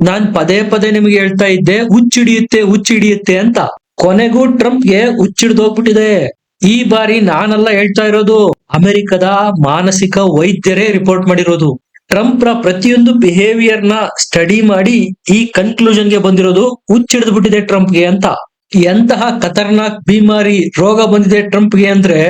ನಾನ್ ಪದೇ ಪದೇ ನಿಮಗೆ ಹೇಳ್ತಾ ಇದ್ದೆ, ಹುಚ್ಚಿಡಿಯುತ್ತೆ ಹುಚ್ಚಿಡಿಯುತ್ತೆ ಅಂತ. ಕೊನೆಗೂ ಟ್ರಂಪ್ಗೆ ಹುಚ್ಚಿಡ್ದೋಗ್ಬಿಟ್ಟಿದೆ ಈ ಬಾರಿ ನಾನೆಲ್ಲ ಹೇಳ್ತಾ ಇರೋದು, ಅಮೆರಿಕದ ಮಾನಸಿಕ ವೈದ್ಯರೇ ರಿಪೋರ್ಟ್ ಮಾಡಿರೋದು. ಟ್ರಂಪ್ ರ ಪ್ರತಿಯೊಂದು ಬಿಹೇವಿಯರ್ನ ಸ್ಟಡಿ ಮಾಡಿ ಈ ಕನ್ಕ್ಲೂಷನ್ಗೆ ಬಂದಿರೋದು, ಹುಚ್ಚಿಡ್ದು ಬಿಟ್ಟಿದೆ ಟ್ರಂಪ್ಗೆ ಅಂತ. ಎಂತಹ ಖತರ್ನಾಕ್ ಬಿಮಾರಿ ರೋಗ ಬಂದಿದೆ ಟ್ರಂಪ್ಗೆ ಅಂದ್ರೆ,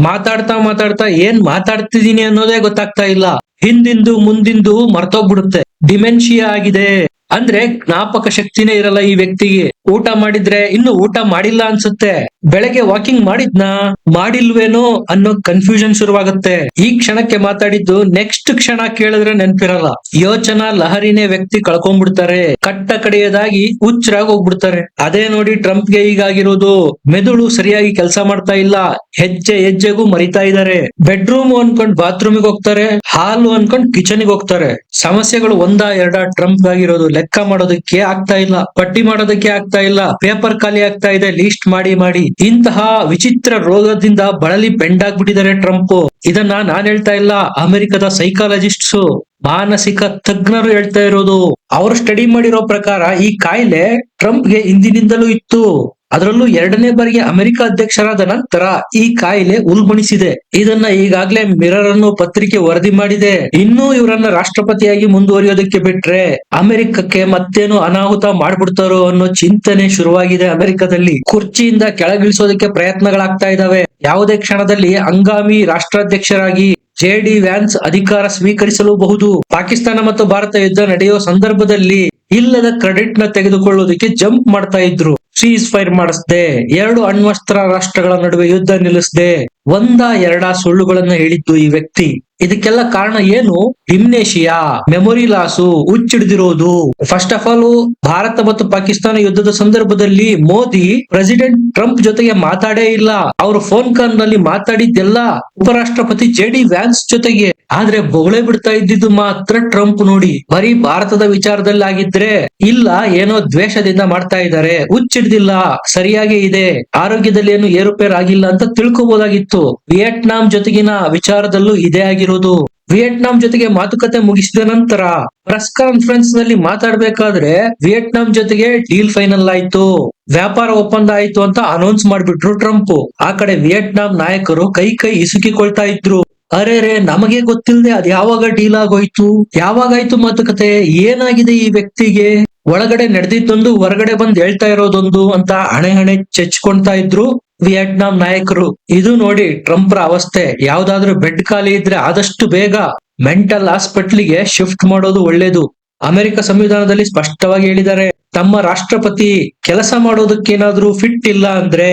ಮಾತಾಡ್ತಾ ಮಾತಾಡ್ತಾ ಏನ್ ಮಾತಾಡ್ತಿದೀನಿ ಅನ್ನೋದೇ ಗೊತ್ತಾಗ್ತಾ ಇಲ್ಲ. ಹಿಂದಿಂದು, ಮುಂದಿಂದು ಮರ್ತೋಗ್ಬಿಡುತ್ತೆ. ಡಿಮೆನ್ಷಿಯಾ ಆಗಿದೆ. ಅಂದ್ರೆ ಜ್ಞಾಪಕ ಶಕ್ತಿನೇ ಇರಲ್ಲ ಈ ವ್ಯಕ್ತಿಗೆ. ಊಟ ಮಾಡಿದ್ರೆ ಇನ್ನು ಊಟ ಮಾಡಿಲ್ಲ ಅನ್ಸುತ್ತೆ. ಬೆಳಗ್ಗೆ ವಾಕಿಂಗ್ ಮಾಡಿದ್ನಾ? ಮಾಡಿಲ್ವೇನೋ ಅನ್ನೋ ಕನ್ಫ್ಯೂಷನ್ ಶುರುವಾಗುತ್ತೆ. ಈ ಕ್ಷಣಕ್ಕೆ ಮಾತಾಡಿದ್ದು ನೆಕ್ಸ್ಟ್ ಕ್ಷಣ ಕೇಳಿದ್ರೆ ನೆನ್ಪಿರಲ್ಲ. ಯೋಚನಾ ಲಹರಿನೇ ವ್ಯಕ್ತಿ ಕಳ್ಕೊಂಡ್ಬಿಡ್ತಾರೆ. ಕಟ್ಟ ಕಡೆಯದಾಗಿ ಹುಚ್ಚರಾಗಿ ಹೋಗ್ಬಿಡ್ತಾರೆ. ಅದೇ ನೋಡಿ ಟ್ರಂಪ್ಗೆ ಈಗಾಗಿರೋದು ಮೆದುಳು ಸರಿಯಾಗಿ ಕೆಲಸ ಮಾಡ್ತಾ ಇಲ್ಲ. ಹೆಜ್ಜೆ ಹೆಜ್ಜೆಗೂ ಮರಿತಾ ಇದ್ದಾರೆ. ಬೆಡ್ರೂಮ್ ಅನ್ಕೊಂಡ್ ಬಾತ್ರೂಮಿಗೆ ಹೋಗ್ತಾರೆ. ಹಾಲು ಅನ್ಕೊಂಡ್ ಕಿಚನ್ಗೆ ಹೋಗ್ತಾರೆ. ಸಮಸ್ಯೆಗಳು ಒಂದ ಎರಡ ಟ್ರಂಪ್ ಆಗಿರೋದು ಲೆಕ್ಕ ಮಾಡೋದಕ್ಕೆ ಆಗ್ತಾ ಇಲ್ಲ. ಪಟ್ಟಿ ಮಾಡೋದಕ್ಕೆ ಆಗ್ತಾ ಇಲ್ಲ. ಪೇಪರ್ ಖಾಲಿ ಆಗ್ತಾ ಇದೆ. ಲೀಸ್ಟ್ ಮಾಡಿ ಮಾಡಿ. ಇಂತಹ ವಿಚಿತ್ರ ರೋಗದಿಂದ ಬಳಲಿ ಬೆಂಡಾಗ್ಬಿಟ್ಟಿದ್ದಾರೆ ಟ್ರಂಪ್. ಇದನ್ನ ನಾನ್ ಹೇಳ್ತಾ ಇಲ್ಲ, ಅಮೆರಿಕದ ಸೈಕಾಲಜಿಸ್ಟ್ಸ್. ಮಾನಸಿಕ ತಜ್ಞರು ಹೇಳ್ತಾ ಇರೋದು. ಅವರು ಸ್ಟಡಿ ಮಾಡಿರೋ ಪ್ರಕಾರ ಈ ಕಾಯಿಲೆ ಟ್ರಂಪ್ಗೆ ಹಿಂದಿನಿಂದಲೂ ಇತ್ತು. ಅದರಲ್ಲೂ ಎರಡನೇ ಬಾರಿಗೆ ಅಮೆರಿಕ ಅಧ್ಯಕ್ಷರಾದ ನಂತರ ಈ ಕಾಯಿಲೆ ಉಲ್ಬಣಿಸಿದೆ. ಇದನ್ನ ಈಗಾಗಲೇ ಮಿರರ್ ಅನ್ನು ಪತ್ರಿಕೆ ವರದಿ ಮಾಡಿದೆ. ಇನ್ನೂ ಇವರನ್ನ ರಾಷ್ಟ್ರಪತಿಯಾಗಿ ಮುಂದುವರಿಯೋದಕ್ಕೆ ಬಿಟ್ರೆ ಅಮೆರಿಕಕ್ಕೆ ಮತ್ತೇನು ಅನಾಹುತ ಮಾಡ್ಬಿಡ್ತಾರೋ ಅನ್ನೋ ಚಿಂತನೆ ಶುರುವಾಗಿದೆ ಅಮೆರಿಕದಲ್ಲಿ. ಕುರ್ಚಿಯಿಂದ ಕೆಳಗಿಳಿಸೋದಕ್ಕೆ ಪ್ರಯತ್ನಗಳಾಗ್ತಾ ಇದಾವೆ. ಯಾವುದೇ ಕ್ಷಣದಲ್ಲಿ ಹಂಗಾಮಿ ರಾಷ್ಟ್ರಾಧ್ಯಕ್ಷರಾಗಿ ಜೆ ಡಿ ವ್ಯಾನ್ಸ್ ಅಧಿಕಾರ ಸ್ವೀಕರಿಸಲೂಬಹುದು. ಪಾಕಿಸ್ತಾನ ಮತ್ತು ಭಾರತ ಯುದ್ಧ ನಡೆಯುವ ಸಂದರ್ಭದಲ್ಲಿ ಇಲ್ಲದ ಕ್ರೆಡಿಟ್ನ ತೆಗೆದುಕೊಳ್ಳೋದಕ್ಕೆ ಜಂಪ್ ಮಾಡ್ತಾ ಇದ್ರು. ಸೀಸ್ ಫೈರ್ ಮಾಡಿಸ್ದೆ. ಎರಡು ಅಣ್ವಸ್ತ್ರ ರಾಷ್ಟ್ರಗಳ ನಡುವೆ ಯುದ್ಧ ನಿಲ್ಲಿಸದೆ. ಒಂದ ಎರಡ ಸುಳ್ಳುಗಳನ್ನ ಹೇಳಿದ್ದು ಈ ವ್ಯಕ್ತಿ. ಇದಕ್ಕೆಲ್ಲ ಕಾರಣ ಏನು? ಡಿಮ್ನೇಷಿಯಾ ಮೆಮೊರಿ ಲಾಸು ಹುಚ್ಚಿಡ್ದಿರೋದು. ಫಸ್ಟ್ ಆಫ್ ಆಲ್ ಭಾರತ ಮತ್ತು ಪಾಕಿಸ್ತಾನ ಯುದ್ಧದ ಸಂದರ್ಭದಲ್ಲಿ ಮೋದಿ ಪ್ರೆಸಿಡೆಂಟ್ ಟ್ರಂಪ್ ಜೊತೆಗೆ ಮಾತಾಡೇ ಇಲ್ಲ. ಅವರು ಫೋನ್ ಕಾಲ್ನಲ್ಲಿ ಮಾತಾಡಿದ್ದೆಲ್ಲ ಉಪರಾಷ್ಟ್ರಪತಿ ಜೆ ಡಿ ವ್ಯಾನ್ಸ್ ಜೊತೆಗೆ. ಆದ್ರೆ ಬೊಗಳೆ ಬಿಡ್ತಾ ಇದ್ದಿದ್ದು ಮಾತ್ರ ಟ್ರಂಪ್ ನೋಡಿ. ಬರೀ ಭಾರತದ ವಿಚಾರದಲ್ಲಿ ಆಗಿದ್ರೆ ಇಲ್ಲ, ಏನೋ ದ್ವೇಷದಿಂದ ಮಾಡ್ತಾ ಇದ್ದಾರೆ. ಹುಚ್ಚಿಡ್ದಿಲ್ಲ, ಸರಿಯಾಗಿ ಇದೆ. ಆರೋಗ್ಯದಲ್ಲಿ ಏನು ಏರುಪೇರು ಆಗಿಲ್ಲ ಅಂತ ತಿಳ್ಕೊಬಹುದಾಗಿತ್ತು ವಿಯೆಟ್ನಾಂ ಜೊತೆಗಿನ ವಿಚಾರದಲ್ಲೂ ಇದೇ ಆಗಿರೋದು. ವಿಯೆಟ್ನಾಂ ಜೊತೆಗೆ ಮಾತುಕತೆ ಮುಗಿಸಿದ ನಂತರ ಪ್ರೆಸ್ ಕಾನ್ಫರೆನ್ಸ್ನಲ್ಲಿ ಮಾತಾಡ್ಬೇಕಾದ್ರೆ ವಿಯೆಟ್ನಾಂ ಜೊತೆಗೆ ಡೀಲ್ ಫೈನಲ್ ಆಯ್ತು. ವ್ಯಾಪಾರ ಒಪ್ಪಂದ ಆಯ್ತು ಅಂತ ಅನೌನ್ಸ್ ಮಾಡ್ಬಿಟ್ರು ಟ್ರಂಪ್. ಆ ಕಡೆ ವಿಯೆಟ್ನಾಂ ನಾಯಕರು ಕೈ ಕೈ ಇಸುಕಿಕೊಳ್ತಾ ಇದ್ರು. ಅರೆ ರೇ ನಮಗೆ ಗೊತ್ತಿಲ್ಲದೆ ಅದ್ ಯಾವಾಗ ಡೀಲ್ ಆಗೋಯ್ತು? ಯಾವಾಗಾಯ್ತು ಮಾತುಕತೆ? ಏನಾಗಿದೆ ಈ ವ್ಯಕ್ತಿಗೆ? ಒಳಗಡೆ ನಡೆದಿದ್ದೊಂದು, ಹೊರಗಡೆ ಬಂದ್ ಹೇಳ್ತಾ ಇರೋದೊಂದು ಅಂತ ಹಣೆ ಹಣೆ ಚೆಚ್ಕೊಂತಾ ಇದ್ರು ವಿಯೆಟ್ನಾಂ ನಾಯಕರು. ಇದು ನೋಡಿ ಟ್ರಂಪ್ರ ಅವಸ್ಥೆ. ಯಾವ್ದಾದ್ರೂ ಬೆಡ್ ಖಾಲಿ ಇದ್ರೆ ಆದಷ್ಟು ಬೇಗ ಮೆಂಟಲ್ ಹಾಸ್ಪಿಟ್ಲಿಗೆ ಶಿಫ್ಟ್ ಮಾಡೋದು ಒಳ್ಳೇದು. ಅಮೆರಿಕ ಸಂವಿಧಾನದಲ್ಲಿ ಸ್ಪಷ್ಟವಾಗಿ ಹೇಳಿದ್ದಾರೆ, ತಮ್ಮ ರಾಷ್ಟ್ರಪತಿ ಕೆಲಸ ಮಾಡೋದಕ್ಕೇನಾದ್ರೂ ಫಿಟ್ ಇಲ್ಲ ಅಂದ್ರೆ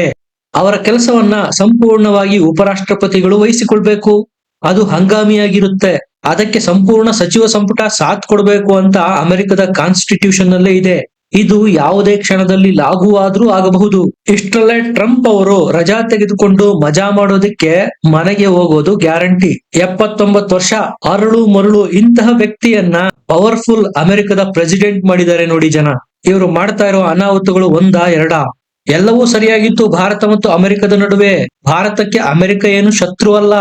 ಅವರ ಕೆಲಸವನ್ನ ಸಂಪೂರ್ಣವಾಗಿ ಉಪರಾಷ್ಟ್ರಪತಿಗಳು ವಹಿಸಿಕೊಳ್ಬೇಕು. ಅದು ಹಂಗಾಮಿಯಾಗಿರುತ್ತೆ. ಅದಕ್ಕೆ ಸಂಪೂರ್ಣ ಸಚಿವ ಸಂಪುಟ ಸಾಥ್ ಕೊಡಬೇಕು ಅಂತ ಅಮೆರಿಕದ ಕಾನ್ಸ್ಟಿಟ್ಯೂಷನ್ ನಲ್ಲೇ ಇದೆ. ಇದು ಯಾವುದೇ ಕ್ಷಣದಲ್ಲಿ ಲಾಗುವಾದ್ರೂ ಆಗಬಹುದು. ಇಷ್ಟರಲ್ಲೇ ಟ್ರಂಪ್ ಅವರು ರಜಾ ತೆಗೆದುಕೊಂಡು ಮಜಾ ಮಾಡೋದಕ್ಕೆ ಮನೆಗೆ ಹೋಗೋದು ಗ್ಯಾರಂಟಿ. ಎಪ್ಪತ್ತೊಂಬತ್ತು ವರ್ಷ ಅರಳು ಮರಳು ಇಂತಹ ವ್ಯಕ್ತಿಯನ್ನ ಪವರ್ಫುಲ್ ಅಮೆರಿಕದ ಪ್ರೆಸಿಡೆಂಟ್ ಮಾಡಿದ್ದಾರೆ ನೋಡಿ ಜನ. ಇವರು ಮಾಡ್ತಾ ಇರೋ ಅನಾಹುತಗಳು ಒಂದ ಎರಡ? ಎಲ್ಲವೂ ಸರಿಯಾಗಿತ್ತು ಭಾರತ ಮತ್ತು ಅಮೆರಿಕದ ನಡುವೆ. ಭಾರತಕ್ಕೆ ಅಮೆರಿಕ ಏನು ಶತ್ರು ಅಲ್ಲ.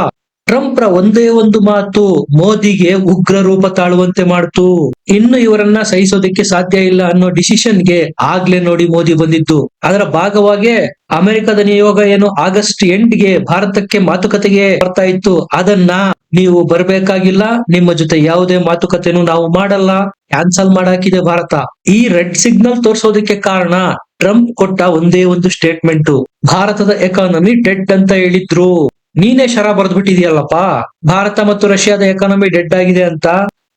ಟ್ರಂಪ್ ರ ಒಂದೇ ಒಂದು ಮಾತು, ಮೋದಿಗೆ ಉಗ್ರ ರೂಪ ತಾಳುವಂತೆ ಮಾಡ್ತು. ಇನ್ನು ಇವರನ್ನ ಸಹಿಸೋದಕ್ಕೆ ಸಾಧ್ಯ ಇಲ್ಲ ಅನ್ನೋ ಡಿಸಿಷನ್ಗೆ ಆಗ್ಲೇ ನೋಡಿ ಮೋದಿ ಬಂದಿದ್ದು. ಅದರ ಭಾಗವಾಗಿ ಅಮೆರಿಕದ ನಿಯೋಗ ಏನು ಆಗಸ್ಟ್ ಎಂಟ್ಗೆ ಭಾರತಕ್ಕೆ ಮಾತುಕತೆಗೆ ಬರ್ತಾ ಇತ್ತು. ಅದನ್ನ ನೀವು ಬರ್ಬೇಕಾಗಿಲ್ಲ, ನಿಮ್ಮ ಜೊತೆ ಯಾವುದೇ ಮಾತುಕತೆನೂ ನಾವು ಮಾಡಲ್ಲ. ಕ್ಯಾನ್ಸಲ್ ಮಾಡಾಕಿದೆ ಭಾರತ. ಈ ರೆಡ್ ಸಿಗ್ನಲ್ ತೋರ್ಸೋದಕ್ಕೆ ಕಾರಣ ಟ್ರಂಪ್ ಕೊಟ್ಟ ಒಂದೇ ಒಂದು ಸ್ಟೇಟ್ಮೆಂಟ್. ಭಾರತದ ಎಕಾನಮಿ ಡೆಡ್ ಅಂತ ಹೇಳಿದ್ರು. ನೀನೇ ಶರ ಬರೆದ್ಬಿಟ್ಟಿದ್ಯಲ್ಲಪ್ಪ ಭಾರತ ಮತ್ತು ರಷ್ಯಾದ ಎಕಾನಮಿ ಡೆಡ್ ಆಗಿದೆ ಅಂತ?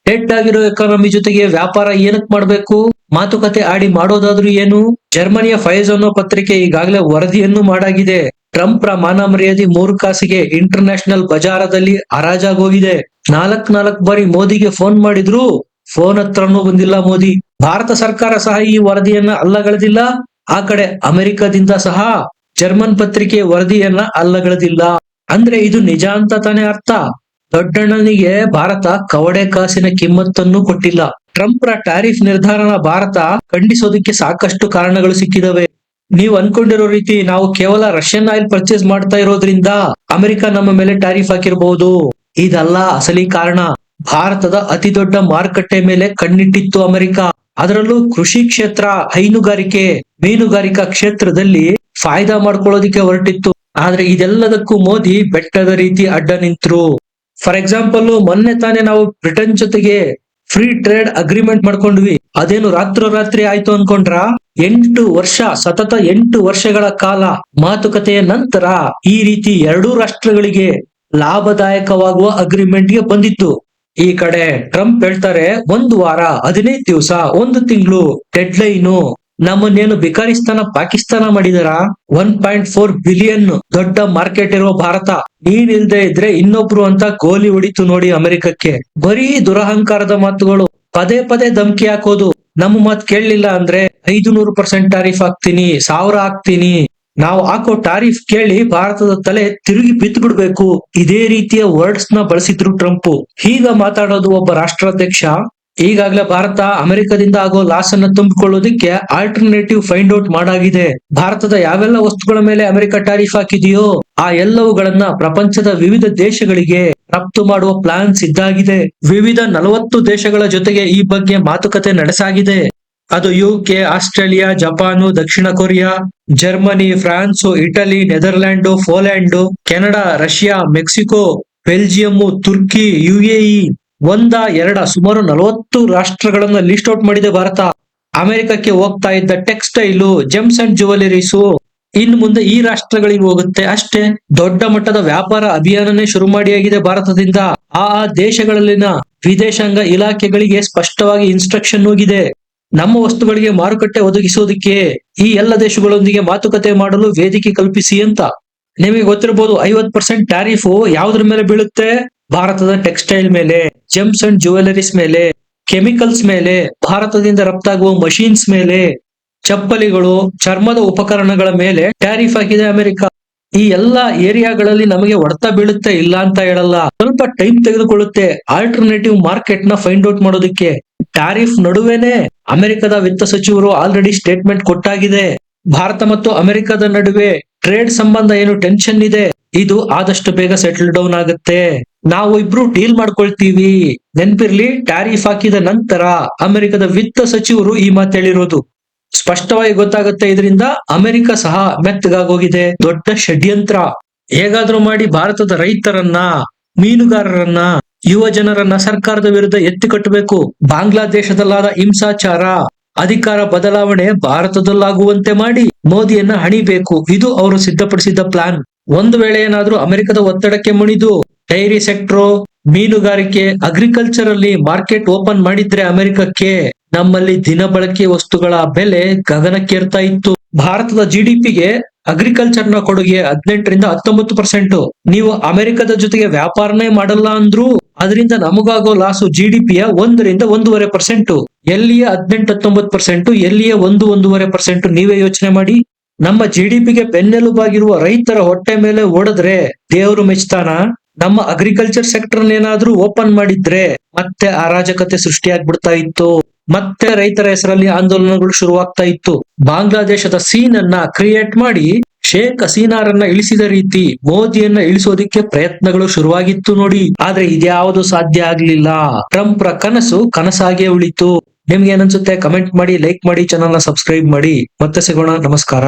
ಡೆಡ್ ಆಗಿರೋ ಎಕಾನಮಿ ಜೊತೆಗೆ ವ್ಯಾಪಾರ ಏನಕ್ ಮಾಡ್ಬೇಕು? ಮಾತುಕತೆ ಆಡಿ ಮಾಡೋದಾದ್ರೂ ಏನು? ಜರ್ಮನಿಯ ಫೈಜ್ ಅನ್ನೋ ಪತ್ರಿಕೆ ಈಗಾಗಲೇ ವರದಿಯನ್ನು ಮಾಡಾಗಿದೆ. ಟ್ರಂಪ್ ರ ಮಾನ ಮರ್ಯಾದೆ ಮೂರು ಕಾಸಿಗೆ ಇಂಟರ್ ನ್ಯಾಷನಲ್ ಬಜಾರದಲ್ಲಿ ಹರಾಜಾಗೋಗಿದೆ. ನಾಲ್ಕ್ ನಾಲ್ಕ್ ಬಾರಿ ಮೋದಿಗೆ ಫೋನ್ ಮಾಡಿದ್ರು ಫೋನ್ ಹತ್ರನೂ ಬಂದಿಲ್ಲ ಮೋದಿ. ಭಾರತ ಸರ್ಕಾರ ಸಹ ಈ ವರದಿಯನ್ನ ಅಲ್ಲಗಳದಿಲ್ಲ. ಆ ಕಡೆ ಅಮೆರಿಕದಿಂದ ಸಹ ಜರ್ಮನ್ ಪತ್ರಿಕೆ ವರದಿಯನ್ನ ಅಲ್ಲಗಳೆದಿಲ್ಲ. ಅಂದ್ರೆ ಇದು ನಿಜ ಅಂತ ತಾನೇ ಅರ್ಥ. ದೊಡ್ಡಣ್ಣನಿಗೆ ಭಾರತ ಕವಡೆ ಕಾಸಿನ ಕಿಮ್ಮತ್ತನ್ನು ಕೊಟ್ಟಿಲ್ಲ. ಟ್ರಂಪ್ ರ ಟ್ಯಾರಿಫ್ ನಿರ್ಧಾರನ ಭಾರತ ಖಂಡಿಸೋದಕ್ಕೆ ಸಾಕಷ್ಟು ಕಾರಣಗಳು ಸಿಕ್ಕಿದವೆ. ನೀವು ಅನ್ಕೊಂಡಿರೋ ರೀತಿ ನಾವು ಕೇವಲ ರಷ್ಯನ್ ಆಯಿಲ್ ಪರ್ಚೇಸ್ ಮಾಡ್ತಾ ಇರೋದ್ರಿಂದ ಅಮೆರಿಕ ನಮ್ಮ ಮೇಲೆ ಟ್ಯಾರಿಫ್ ಹಾಕಿರಬಹುದು ಇದಲ್ಲ ಅಸಲಿ ಕಾರಣ. ಭಾರತದ ಅತಿ ದೊಡ್ಡ ಮಾರುಕಟ್ಟೆ ಮೇಲೆ ಕಣ್ಣಿಟ್ಟಿತ್ತು ಅಮೆರಿಕ. ಅದರಲ್ಲೂ ಕೃಷಿ ಕ್ಷೇತ್ರ ಹೈನುಗಾರಿಕೆ, ಮೀನುಗಾರಿಕಾ ಕ್ಷೇತ್ರದಲ್ಲಿ ಫಾಯ್ದಾ ಮಾಡ್ಕೊಳ್ಳೋದಿಕ್ಕೆ ಹೊರಟಿತ್ತು. ಆದ್ರೆ ಇದೆಲ್ಲದಕ್ಕೂ ಮೋದಿ ಬೆಟ್ಟದ ರೀತಿ ಅಡ್ಡ ನಿಂತರು. ಫಾರ್ ಎಕ್ಸಾಂಪಲ್ ಮೊನ್ನೆ ತಾನೇ ನಾವು ಬ್ರಿಟನ್ ಜೊತೆಗೆ ಫ್ರೀ ಟ್ರೇಡ್ ಅಗ್ರಿಮೆಂಟ್ ಮಾಡ್ಕೊಂಡ್ವಿ. ಅದೇನು ರಾತ್ರೋರಾತ್ರಿ ಆಯ್ತು ಅನ್ಕೊಂಡ್ರ? ಎಂಟು ವರ್ಷ, ಸತತ ಎಂಟು ವರ್ಷಗಳ ಕಾಲ ಮಾತುಕತೆಯ ನಂತರ ಈ ರೀತಿ ಎರಡೂ ರಾಷ್ಟ್ರಗಳಿಗೆ ಲಾಭದಾಯಕವಾಗುವ ಅಗ್ರಿಮೆಂಟ್ಗೆ ಬಂದಿತ್ತು. ಈ ಕಡೆ ಟ್ರಂಪ್ ಹೇಳ್ತಾರೆ, ಒಂದು ವಾರ ಹದಿನೈದು ದಿವಸ, ಒಂದು ತಿಂಗಳು ಡೆಡ್ ಲೈನು ನಮ್ಮನ್ನೇನು ಬಿಕಾರಿಸ್ತಾನ, ಪಾಕಿಸ್ತಾನ ಮಾಡಿದಾರ? ಒನ್ ಪಾಯಿಂಟ್ ಫೋರ್ ಬಿಲಿಯನ್ ದೊಡ್ಡ ಮಾರ್ಕೆಟ್ ಇರುವ ಭಾರತ. ನೀನಿಲ್ದೆ ಇದ್ರೆ ಇನ್ನೊಬ್ರು ಅಂತ ಗೋಲಿ ಹೊಡಿತು ನೋಡಿ ಅಮೆರಿಕಕ್ಕೆ. ಬರೀ ದುರಹಂಕಾರದ ಮಾತುಗಳು. ಪದೇ ಪದೇ ಧಮಕಿ ಹಾಕೋದು. ನಮ್ಮ ಮಾತ್ ಕೇಳಲಿಲ್ಲ ಅಂದ್ರೆ ಐದು ನೂರು ಪರ್ಸೆಂಟ್ ಟಾರಿಫ್ ಹಾಕ್ತೀನಿ, ಸಾವಿರ ಹಾಕ್ತೀನಿ. ನಾವು ಹಾಕೋ ಟಾರಿಫ್ ಕೇಳಿ ಭಾರತದ ತಲೆ ತಿರುಗಿ ಬಿತ್ತು ಬಿಡ್ಬೇಕು ಇದೇ ರೀತಿಯ ವರ್ಡ್ಸ್ನ ಬಳಸಿದ್ರು ಟ್ರಂಪ್ ಹೀಗ ಮಾತಾಡೋದು ಒಬ್ಬ ರಾಷ್ಟ್ರಾಧ್ಯಕ್ಷ. ಈಗಾಗಲೇ ಭಾರತ ಅಮೆರಿಕದಿಂದ ಆಗೋ ಲಾಸ್ ಅನ್ನ ತುಂಬಿಕೊಳ್ಳೋದಿಕ್ಕೆ ಆಲ್ಟರ್ನೇಟಿವ್ ಫೈಂಡ್ ಔಟ್ ಮಾಡಾಗಿದೆ. ಭಾರತದ ಯಾವೆಲ್ಲ ವಸ್ತುಗಳ ಮೇಲೆ ಅಮೆರಿಕ ಟಾರಿಫ್ ಹಾಕಿದೆಯೋ ಆ ಎಲ್ಲವುಗಳನ್ನ ಪ್ರಪಂಚದ ವಿವಿಧ ದೇಶಗಳಿಗೆ ರಫ್ತು ಮಾಡುವ ಪ್ಲಾನ್ಸ್ ಇದ್ದಾಗಿದೆ ವಿವಿಧ ನಲವತ್ತು ದೇಶಗಳ ಜೊತೆಗೆ ಈ ಬಗ್ಗೆ ಮಾತುಕತೆ ನಡೆಸಾಗಿದೆ. ಅದು ಯುಕೆ ಆಸ್ಟ್ರೇಲಿಯಾ, ಜಪಾನು, ದಕ್ಷಿಣ Korea, Germany, France, Italy Netherland Poland Canada, Russia, Mexico Belgium Turkey UAE ಒಂದ, ಎರಡ, ಸುಮಾರು ನಲವತ್ತು ರಾಷ್ಟ್ರಗಳನ್ನ ಲಿಸ್ಟ್ ಔಟ್ ಮಾಡಿದೆ ಭಾರತ. ಅಮೆರಿಕಕ್ಕೆ ಹೋಗ್ತಾ ಇದ್ದ ಟೆಕ್ಸ್ಟೈಲು ಜೆಮ್ಸ್ ಅಂಡ್ ಜುವೆಲರೀಸು ಇನ್ ಮುಂದೆ ಈ ರಾಷ್ಟ್ರಗಳಿಗೆ ಹೋಗುತ್ತೆ ಅಷ್ಟೇ. ದೊಡ್ಡ ಮಟ್ಟದ ವ್ಯಾಪಾರ ಅಭಿಯಾನನೇ ಶುರು ಮಾಡಿಯಾಗಿದೆ ಭಾರತದಿಂದ. ಆ ದೇಶಗಳಲ್ಲಿನ ವಿದೇಶಾಂಗ ಇಲಾಖೆಗಳಿಗೆ ಸ್ಪಷ್ಟವಾಗಿ ಇನ್ಸ್ಟ್ರಕ್ಷನ್ ಹೋಗಿದೆ. ನಮ್ಮ ವಸ್ತುಗಳಿಗೆ ಮಾರುಕಟ್ಟೆ ಒದಗಿಸೋದಕ್ಕೆ ಈ ಎಲ್ಲ ದೇಶಗಳೊಂದಿಗೆ ಮಾತುಕತೆ ಮಾಡಲು ವೇದಿಕೆ ಕಲ್ಪಿಸಿ ಅಂತ. ನಿಮಗೆ ಗೊತ್ತಿರಬಹುದು ಐವತ್ ಪರ್ಸೆಂಟ್ ಟ್ಯಾರಿಫ್ ಯಾವ್ದ್ರ ಮೇಲೆ ಬೀಳುತ್ತೆ? ಭಾರತದ ಟೆಕ್ಸ್ಟೈಲ್ ಮೇಲೆ ಜೆಮ್ಸ್ ಅಂಡ್ ಜುವೆಲರೀಸ್ ಮೇಲೆ ಕೆಮಿಕಲ್ಸ್ ಮೇಲೆ, ಭಾರತದಿಂದ ರಫ್ತಾಗುವ ಮಷೀನ್ಸ್ ಮೇಲೆ, ಚಪ್ಪಲಿಗಳು, ಚರ್ಮದ ಉಪಕರಣಗಳ ಮೇಲೆ ಟ್ಯಾರಿಫ್ ಆಗಿದೆ ಅಮೆರಿಕ. ಈ ಎಲ್ಲಾ ಏರಿಯಾಗಳಲ್ಲಿ ನಮಗೆ ಹೊಡೆತ ಬೀಳುತ್ತೆ ಇಲ್ಲ ಅಂತ ಹೇಳಲ್ಲ. ಸ್ವಲ್ಪ ಟೈಮ್ ತೆಗೆದುಕೊಳ್ಳುತ್ತೆ. ಆಲ್ಟರ್ನೇಟಿವ್ ಮಾರ್ಕೆಟ್ನ ಫೈಂಡ್ ಔಟ್ ಮಾಡೋದಕ್ಕೆ. ಟ್ಯಾರಿಫ್ ನಡುವೆನೆ ಅಮೆರಿಕದ ವಿತ್ತ ಸಚಿವರು ಆಲ್ರೆಡಿ ಸ್ಟೇಟ್ಮೆಂಟ್ ಕೊಟ್ಟಾಗಿದೆ. ಭಾರತ ಮತ್ತು ಅಮೆರಿಕದ ನಡುವೆ ಟ್ರೇಡ್ ಸಂಬಂಧ ಏನು ಟೆನ್ಷನ್ ಇದೆ? ಇದು ಆದಷ್ಟು ಬೇಗ ಸೆಟಲ್ ಡೌನ್ ಆಗುತ್ತೆ. ನಾವು ಇಬ್ರು ಡೀಲ್ ಮಾಡ್ಕೊಳ್ತೀವಿ. ನೆನ್ಪಿರ್ಲಿ ಟ್ಯಾರಿಫ್ ಹಾಕಿದ ನಂತರ ಅಮೆರಿಕದ ವಿತ್ತ ಸಚಿವರು ಈ ಮಾತು ಹೇಳಿರೋದು. ಸ್ಪಷ್ಟವಾಗಿ ಗೊತ್ತಾಗುತ್ತೆ, ಇದರಿಂದ ಅಮೆರಿಕ ಸಹ ಮೆತ್ತಗಾಗೋಗಿದೆ. ದೊಡ್ಡ ಷಡ್ಯಂತ್ರ. ಹೇಗಾದ್ರೂ ಮಾಡಿ ಭಾರತದ ರೈತರನ್ನ, ಮೀನುಗಾರರನ್ನ, ಯುವ ಜನರನ್ನ ಸರ್ಕಾರದ ವಿರುದ್ಧ ಎತ್ತಿ ಕಟ್ಟಬೇಕು. ಬಾಂಗ್ಲಾದೇಶದಲ್ಲಾದ ಹಿಂಸಾಚಾರ, ಅಧಿಕಾರ ಬದಲಾವಣೆ ಭಾರತದಲ್ಲಾಗುವಂತೆ ಮಾಡಿ ಮೋದಿಯನ್ನ ಹಣಿಬೇಕು. ಇದು ಅವರು ಸಿದ್ಧಪಡಿಸಿದ್ದ ಪ್ಲಾನ್ ಒಂದು ವೇಳೆ ಏನಾದ್ರೂ ಅಮೆರಿಕದ ಒತ್ತಡಕ್ಕೆ ಮುಣಿದು ಡೈರಿ ಸೆಕ್ಟ್ರೋ, ಮೀನುಗಾರಿಕೆ ಅಗ್ರಿಕಲ್ಚರ್ ಅಲ್ಲಿ ಮಾರ್ಕೆಟ್ ಓಪನ್ ಮಾಡಿದ್ರೆ ಅಮೆರಿಕಕ್ಕೆ ನಮ್ಮಲ್ಲಿ ದಿನಬಳಕೆ ವಸ್ತುಗಳ ಬೆಲೆ ಗಗನಕ್ಕೇರ್ತಾ ಇತ್ತು. ಭಾರತದ ಜಿಡಿಪಿಗೆ ಅಗ್ರಿಕಲ್ಚರ್ನ ಕೊಡುಗೆ ಹದಿನೆಂಟರಿಂದ ಹತ್ತೊಂಬತ್ತು ಪರ್ಸೆಂಟ್ ನೀವು ಅಮೆರಿಕದ ಜೊತೆಗೆ ವ್ಯಾಪಾರನೇ ಮಾಡಲ್ಲ ಅಂದ್ರೂ ಅದರಿಂದ ನಮಗಾಗೋ ಲಾಸು ಜಿಡಿಪಿಯ ಒಂದರಿಂದ ಒಂದೂವರೆ ಪರ್ಸೆಂಟ್ ಎಲ್ಲಿಯ ಹದಿನೆಂಟು ಹತ್ತೊಂಬತ್ತು ಪರ್ಸೆಂಟ್ ಎಲ್ಲಿಯ ಒಂದು ಒಂದೂವರೆ ಪರ್ಸೆಂಟ್ ನೀವೇ ಯೋಚನೆ ಮಾಡಿ. ನಮ್ಮ ಜಿಡಿಪಿಗೆ ಬೆನ್ನೆಲುಬಾಗಿರುವ ರೈತರ ಹೊಟ್ಟೆ ಮೇಲೆ ಓಡದ್ರೆ ದೇವರು ಮೆಚ್ತಾನ? ನಮ್ಮ ಅಗ್ರಿಕಲ್ಚರ್ ಸೆಕ್ಟರ್ ಏನಾದ್ರೂ ಓಪನ್ ಮಾಡಿದ್ರೆ ಮತ್ತೆ ಅರಾಜಕತೆ ಸೃಷ್ಟಿಯಾಗ್ಬಿಡ್ತಾ ಇತ್ತು. ಮತ್ತೆ ರೈತರ ಹೆಸರಲ್ಲಿ ಆಂದೋಲನಗಳು ಶುರುವಾಗ್ತಾ ಇತ್ತು. ಬಾಂಗ್ಲಾದೇಶದ ಸೀನ್ ಅನ್ನ ಕ್ರಿಯೇಟ್ ಮಾಡಿ ಶೇಖ್ ಹಸೀನಾರನ್ನ ಇಳಿಸಿದ ರೀತಿ ಮೋದಿಯನ್ನ ಇಳಿಸೋದಿಕ್ಕೆ ಪ್ರಯತ್ನಗಳು ಶುರುವಾಗಿತ್ತು ನೋಡಿ. ಆದ್ರೆ ಇದ್ಯಾವುದು ಸಾಧ್ಯ ಆಗ್ಲಿಲ್ಲ. ಟ್ರಂಪ್ರ ಕನಸು ಕನಸಾಗೇ ಉಳಿತು. ನಿಮ್ಗೆ ಏನನ್ಸುತ್ತೆ ಕಮೆಂಟ್ ಮಾಡಿ ಲೈಕ್ ಮಾಡಿ ಚಾನಲ್ನ ಸಬ್ಸ್ಕ್ರೈಬ್ ಮಾಡಿ. ಮತ್ತೆ ಸಿಗೋಣ. ನಮಸ್ಕಾರ.